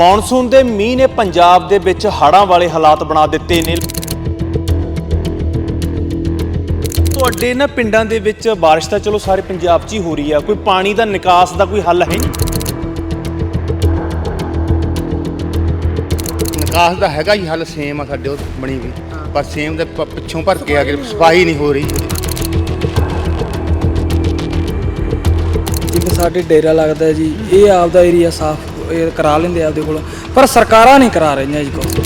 Monsoon ਦੇ ਮੀਂਹ ਨੇ ਪੰਜਾਬ ਦੇ ਵਿੱਚ ਹੜ੍ਹਾਂ ਵਾਲੇ ਹਾਲਾਤ ਬਣਾ ਦਿੱਤੇ ਨੇ। ਤੁਹਾਡੇ ਨਾ ਪਿੰਡਾਂ ਦੇ ਵਿੱਚ ਬਾਰਿਸ਼ ਤਾਂ ਚਲੋ ਸਾਰੇ ਪੰਜਾਬ 'ਚ ਹੀ ਹੋ ਰਹੀ ਆ। ਕੋਈ ਪਾਣੀ ਦਾ ਨਿਕਾਸ ਦਾ ਕੋਈ ਹੱਲ ਹੈ ਨਹੀਂ? ਨਿਕਾਸ ਦਾ ਹੈਗਾ ਹੀ ਹੱਲ ਸੇਮ ਆ ਸਾਡੇ ਉਹ ਬਣੀ ਵੀ। ਪਰ ਸੇਮ ਦੇ ਪ- ਪਿੱਛੋਂ ਭਰ ਕੇ ਆ ਕੇ ਸਫ਼ਾਈ ਨਹੀਂ ਹੋ ਰਹੀ। ਜਿਵੇਂ ਸਾਡੇ ਡੇਰਾ ਲੱਗਦਾ ਜੀ ਇਹ ਆਪਦਾ ਏਰੀਆ ਸਾਫ਼ ਇਹ ਕਰਾ ਲੈਂਦੇ ਆਪਦੇ ਕੋਲ। ਪਰ ਸਰਕਾਰਾਂ ਨਹੀਂ ਕਰਾ ਰਹੀਆਂ ਜੀ ਕੁਛ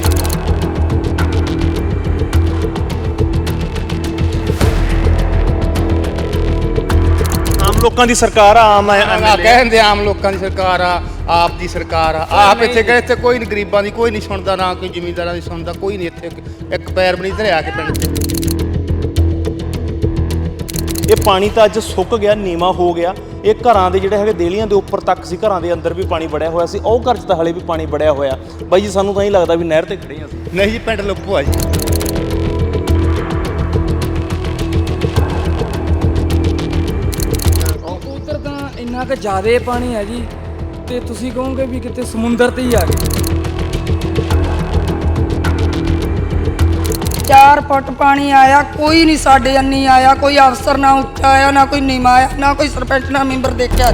ਆਮ ਲੋਕਾਂ ਦੀ ਸਰਕਾਰ ਆ ਆਮ ਆ ਐਮਐਲਏ ਕਹਿੰਦੇ ਆਮ ਲੋਕਾਂ ਦੀ ਸਰਕਾਰ ਆ ਆਪ ਦੀ ਸਰਕਾਰ ਆ। ਆਪ ਇੱਥੇ ਗਏ ਇੱਥੇ ਕੋਈ ਨਹੀਂ ਗਰੀਬਾਂ ਦੀ ਕੋਈ ਨਹੀਂ ਸੁਣਦਾ ਨਾ ਕੋਈ ਜ਼ਿਮੀਂਦਾਰਾਂ ਦੀ ਸੁਣਦਾ ਕੋਈ ਨਹੀਂ ਇੱਥੇ ਇੱਕ- ਇੱਕ ਪੈਰ ਵੀ ਨਹੀਂ ਧਰਿਆ ਕੇ ਪਿੰਡ 'ਚ ਇਹ ਪਾਣੀ ਤਾਂ ਅੱਜ ਸੁੱਕ ਗਿਆ ਨੀਵਾ ਹੋ ਗਿਆ। ਇਹ ਘਰਾਂ ਦੇ ਜਿਹੜੇ ਹੈਗੇ ਦੇਲੀਆਂ ਦੇ ਉੱਪਰ ਤੱਕ ਸੀ ਘਰਾਂ ਦੇ ਅੰਦਰ ਵੀ ਪਾਣੀ ਵੜਿਆ ਹੋਇਆ ਸੀ ਉਹ ਘਰ 'ਚ ਤਾਂ ਹਲੇ ਵੀ ਪਾਣੀ ਵੜਿਆ ਹੋਇਆ। ਬਾਈ ਜੀ ਸਾਨੂੰ ਤਾਂ ਹੀ ਲੱਗਦਾ ਵੀ ਨਹਿਰ ਤੇ ਖੜੇ ਹਾਂ ਅਸੀਂ। ਨਹੀਂ ਜੀ ਪਿੰਡ ਲੋਕੋ ਆ ਜੀ। ਉਧਰ ਤਾਂ ਇੰਨਾ ਕੁ ਜ਼ਿਆਦਾ ਪਾਣੀ ਹੈ ਜੀ ਤੇ ਤੁਸੀਂ ਕਹੋਗੇ ਵੀ ਕਿਤੇ ਸਮੁੰਦਰ ਤੇ ਹੀ ਆ ਗਏ। ਚਾਰ ਫੁੱਟ ਪਾਣੀ ਆਇਆ, ਕੋਈ ਨਹੀਂ ਸਾਡੇ ਅੰਨੀ ਆਇਆ, ਕੋਈ ਅਫਸਰ ਨਾ ਉੱਚਾ ਆਇਆ, ਨਾ ਕੋਈ ਨੀਵਾਂ ਆਇਆ, ਨਾ ਕੋਈ ਸਰਪੰਚ, ਨਾ ਮੈਂਬਰ ਦੇਖਿਆ